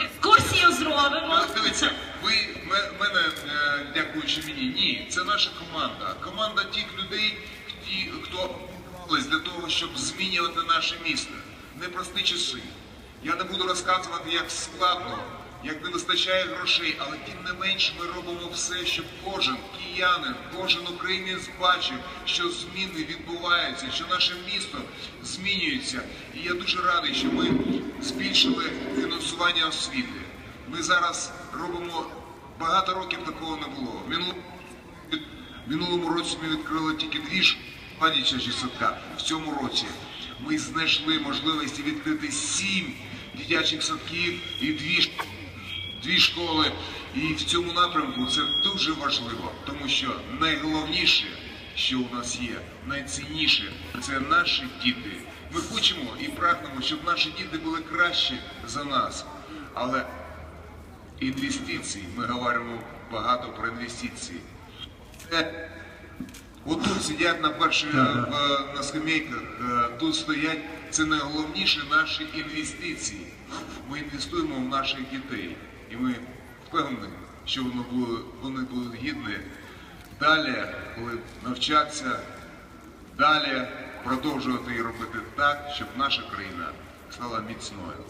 Екскурсію зробимо. Дивіться, ви мене, е, дякуючи мені, ні, це наша команда. Команда тих людей, ті, хто боролись для того, щоб змінювати наше місто. Непрості часи. Я не буду розказувати, як складно, як не вистачає грошей, але тим не менш ми робимо все, щоб кожен киянин, кожен українець бачив, що зміни відбуваються, що наше місто змінюється. І я дуже радий, що ми збільшили фінансування освіти. Ми зараз робимо багато років такого не було. В минулому, році ми відкрили тільки дві школи дитячі садка. В цьому році ми знайшли можливості відкрити сім дитячих садків і дві, дві школи. І в цьому напрямку це дуже важливо, тому що найголовніше, що у нас є, найцінніше це наші діти. Ми хочемо і прагнемо, щоб наші діти були кращі за нас. Але інвестиції, ми говоримо багато про інвестиції. Це Отут сидять на першій е, на скамейках, е, тут стоять. Це найголовніше наші інвестиції. Ми інвестуємо в наших дітей. І ми впевнені, що воно було, вони будуть гідні далі, коли навчатися, далі продовжувати і робити так, щоб наша країна стала міцною.